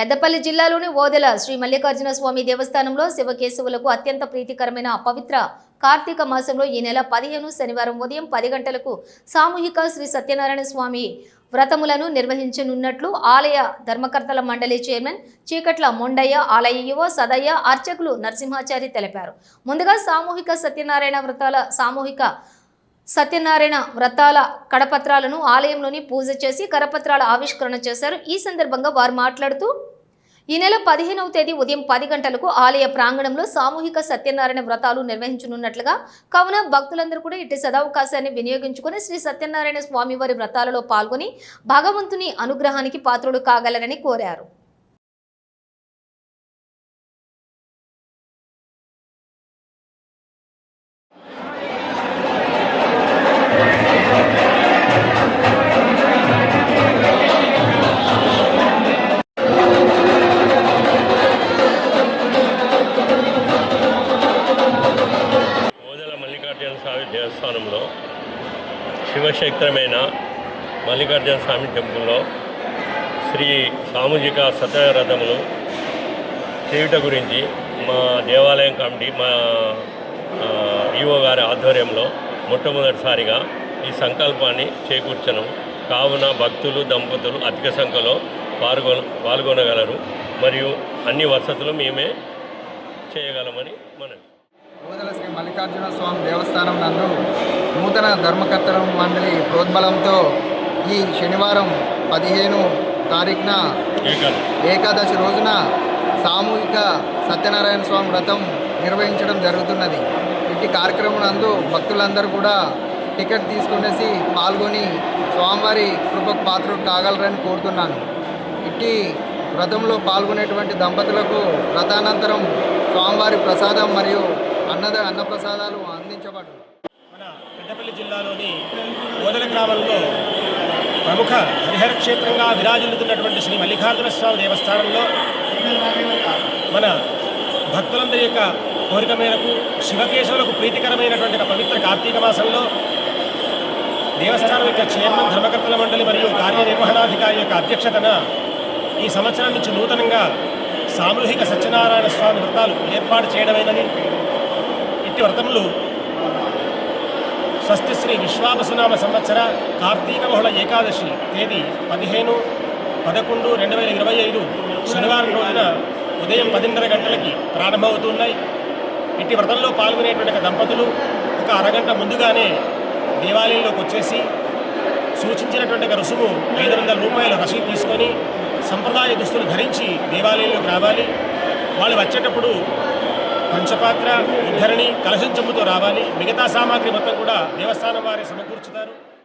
పెద్దపల్లి జిల్లాలోని ఓదెల శ్రీ మల్లికార్జున స్వామి దేవస్థానంలో శివకేశవులకు అత్యంత ప్రీతికరమైన పవిత్ర కార్తీక మాసంలో ఈ నెల పదిహేను శనివారం ఉదయం పది గంటలకు సామూహిక శ్రీ సత్యనారాయణ స్వామి వ్రతములను నిర్వహించనున్నట్లు ఆలయ ధర్మకర్తల మండలి చైర్మన్ చీకట్ల మొండయ్య ఆలయ యువ సదయ్య అర్చకులు నరసింహాచారి తెలిపారు. ముందుగా సామూహిక సత్యనారాయణ వ్రతాల సామూహిక సత్యనారాయణ వ్రతాల కడపత్రాలను ఆలయంలోని పూజ చేసి కరపత్రాల ఆవిష్కరణ చేశారు. ఈ సందర్భంగా వారు మాట్లాడుతూ ఈ నెల పదిహేనవ తేదీ ఉదయం పది గంటలకు ఆలయ ప్రాంగణంలో సామూహిక సత్యనారాయణ వ్రతాలు నిర్వహించనున్నట్లుగా కావున భక్తులందరూ కూడా ఇట్టి సదావకాశాన్ని వినియోగించుకుని శ్రీ సత్యనారాయణ స్వామివారి వ్రతాలలో పాల్గొని భగవంతుని అనుగ్రహానికి పాత్రుడు కాగలరని కోరారు. దేవస్థానంలో శివక్షేత్రమైన మల్లికార్జున స్వామి టెంపుల్లో శ్రీ సామూహిక సత్యరథములు చేయుట గురించి మా దేవాలయం కమిటీ మా ఈఓ ఈవో గారి ఆధ్వర్యంలో మొట్టమొదటిసారిగా ఈ సంకల్పాన్ని చేకూర్చను కావున భక్తులు దంపతులు అధిక సంఖ్యలో పాల్గొన పాల్గొనగలరు. మరియు అన్ని వసతులు మేమే చేయగలమని మనవి. మల్లికార్జున స్వామి దేవస్థానం నందు నూతన ధర్మకర్తల మండలి ప్రోద్బలంతో ఈ శనివారం పదిహేను తారీఖున ఏకాదశి రోజున సామూహిక సత్యనారాయణ స్వామి వ్రతం నిర్వహించడం జరుగుతున్నది. ఇట్టి కార్యక్రమం నందు భక్తులందరూ కూడా టికెట్ తీసుకునేసి పాల్గొని స్వామివారి కృపకు పాత్రుడు కాగలరని కోరుతున్నాను. ఇట్టి వ్రతంలో పాల్గొనేటువంటి దంపతులకు వ్రతానంతరం స్వామివారి ప్రసాదం మరియు అన్నద అన్నప్రసాదాలు అందించబడు మన పెద్దపల్లి జిల్లాలోని ఓదల గ్రామంలో ప్రముఖ హరిహర క్షేత్రంగా విరాజిల్లుతున్నటువంటి శ్రీ మల్లికార్జున స్వామి దేవస్థానంలో మన భక్తులందరి యొక్క కోరిక మేరకు శివకేశవులకు ప్రీతికరమైనటువంటి పవిత్ర కార్తీక మాసంలో దేవస్థానం యొక్క చైర్మన్ ధర్మకర్తల మండలి మరియు కార్యనిర్వహణాధికారి యొక్క అధ్యక్షతన ఈ సంవత్సరం నుంచి నూతనంగా సామూహిక సత్యనారాయణ స్వామి వ్రతాలు ఏర్పాటు చేయడమైనది ఇట్టి వ్రతములు స్వస్తి శ్రీ సంవత్సర కార్తీక బహుళ ఏకాదశి తేదీ పదిహేను పదకొండు రెండు వేల ఇరవై ఐదు శనివారం రోజున ఉదయం పదిన్నర గంటలకి ప్రారంభమవుతున్నాయి. ఇట్టి వ్రతంలో పాల్గొనేటువంటి ఒక దంపతులు ఒక అరగంట ముందుగానే దేవాలయంలోకి వచ్చేసి సూచించినటువంటి ఒక రుసుము ఐదు వందల రూపాయల రసీదు తీసుకొని సంప్రదాయ దుస్తులు ధరించి దేవాలయంలోకి రావాలి. వాళ్ళు వచ్చేటప్పుడు పంచపాత్ర ఉద్ధరణి కలశం చెంబుతో రావాలి. మిగతా సామాగ్రి మొత్తం కూడా దేవస్థానం వారే సమకూర్చుతారు.